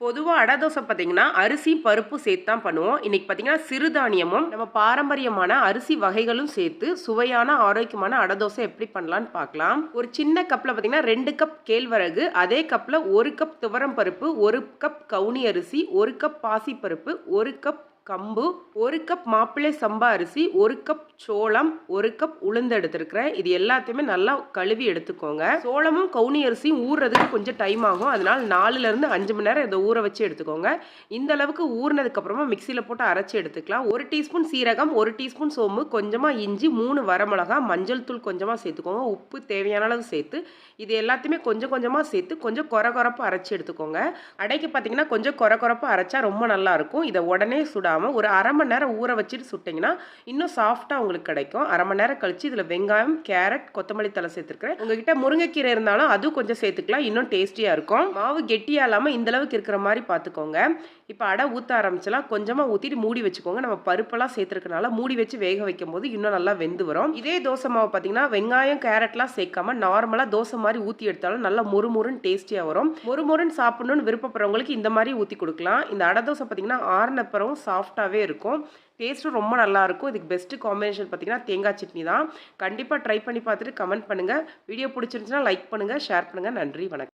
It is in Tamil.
பொதுவாக அடை தோசை பார்த்தீங்கன்னா அரிசி பருப்பு சேர்த்து தான் பண்ணுவோம். இன்றைக்கி பார்த்தீங்கன்னா சிறுதானியமும் நம்ம பாரம்பரியமான அரிசி வகைகளும் சேர்த்து சுவையான ஆரோக்கியமான அடை தோசை எப்படி பண்ணலான்னு பார்க்கலாம் ஒரு சின்ன கப்பில் பார்த்தீங்கன்னா ரெண்டு கப் கேழ்வரகு அதே கப்பில் ஒரு கப் துவரம் பருப்பு ஒரு கப் கவுனி அரிசி ஒரு கப் பாசி பருப்பு ஒரு கப் கம்பு ஒரு கப் மாப்பிள்ளை சம்பா அரிசி ஒரு கப் சோளம் ஒரு கப் உளுந்து எடுத்துருக்கிறேன். இது எல்லாத்தையுமே நல்லா கழுவி எடுத்துக்கோங்க. சோளமும் கவுனி அரிசியும் ஊறுறதுக்கு கொஞ்சம் டைம் ஆகும். அதனால் நாலுலேருந்து அஞ்சு மணி நேரம் இதை ஊற வச்சு எடுத்துக்கோங்க. இந்த அளவுக்கு ஊறினதுக்கப்புறமா மிக்சியில் போட்டு அரைச்சி எடுத்துக்கலாம். ஒரு டீஸ்பூன் சீரகம் ஒரு டீஸ்பூன் சோம்பு கொஞ்சமாக இஞ்சி மூணு வரமிளகா மஞ்சள் தூள் கொஞ்சமாக சேர்த்துக்கோங்க. உப்பு தேவையான அளவு சேர்த்து இது எல்லாத்தையுமே கொஞ்சம் கொஞ்சமாக சேர்த்து கொஞ்சம் குறை குறப்பாக அரைச்சி எடுத்துக்கோங்க. அடைக்கு பார்த்தீங்கன்னா கொஞ்சம் குறை குறப்பாக அரைச்சா ரொம்ப நல்லாயிருக்கும் இதை உடனே சுடாமல் ஒரு அரை மணி நேரம் ஊற வச்சுட்டு சுட்டிங்கன்னா இன்னும் சாஃப்டாக உங்களுக்கு கிடைக்கும். அரை மணி நேரம் கழிச்சு இதில் வெங்காயம் கேரட் கொத்தமல்லி தலை சேர்த்துருக்கிறேன். உங்ககிட்ட முருங்கைக்கீரை இருந்தாலும் அதுவும் கொஞ்சம் சேர்த்துக்கலாம். இன்னும் டேஸ்டியாக இருக்கும். மாவு கெட்டியாக இல்லாமல் இந்த அளவுக்கு இருக்கிற மாதிரி பார்த்துக்கோங்க இப்போ அடை ஊற்ற ஆரம்பிச்சலாம். கொஞ்சமாக ஊற்றிட்டு மூடி வச்சுக்கோங்க. நம்ம பருப்பெல்லாம் சேர்த்துருக்கனால மூடி வச்சு வேக வைக்கும் போது இன்னும் நல்லா வெந்து வரும். இதே தோசை மாவு பார்த்தீங்கன்னா வெங்காயம் கேரட்லாம் சேர்க்காம நார்மலாக தோசை மாதிரி ஊற்றி எடுத்தாலும் நல்லா முறுமுறுன்னு டேஸ்டியாக வரும். முறுமுறுன்னு சாப்பிடணும்னு விருப்பப்படுறவங்களுக்கு இந்த மாதிரி ஊற்றி கொடுக்கலாம். இந்த அடை தோசை பார்த்தீங்கன்னா ஆறுனப்புறம் சாஃப்டாகவே இருக்கும். டேஸ்ட்டும் ரொம்ப நல்லாயிருக்கும் இதுக்கு பெஸ்ட்டு காம்பினேஷன் பார்த்தீங்கன்னா தேங்காய் சட்னி தான். கண்டிப்பாக ட்ரை பண்ணி பார்த்துட்டு கமெண்ட் பண்ணுங்கள் வீடியோ பிடிச்சிருந்துச்சுன்னா லைக் பண்ணுங்கள் ஷேர் பண்ணுங்கள் நன்றி வணக்கம்.